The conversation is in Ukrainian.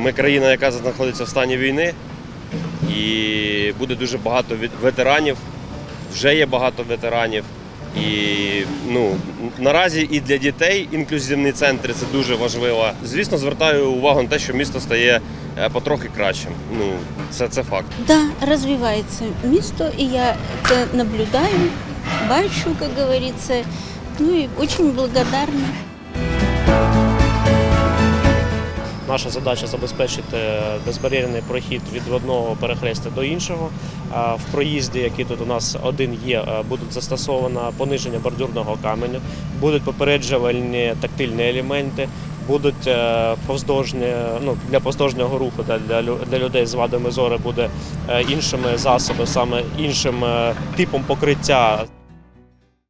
Ми країна, яка знаходиться в стані війни, і буде дуже багато ветеранів. Вже є багато ветеранів. І ну наразі і для дітей інклюзивні центри це дуже важливо. Звісно, звертаю увагу на те, що місто стає е, потрохи кращим. Ну це, це факт. Да, розвивається місто, і я це наблюдаю, бачу, як говориться. Ну і дуже благодарна. Наша задача забезпечити безбар'єрний прохід від одного перехрестя до іншого. В проїзді, який тут у нас один є, е, будуть застосовано пониження бордюрного каменю, будуть попереджувальні тактильні елементи, будуть е, повздовжні, ну, для повздовжнього руху для, для людей з вадами зору буде е, іншими засобами, саме іншим типом покриття.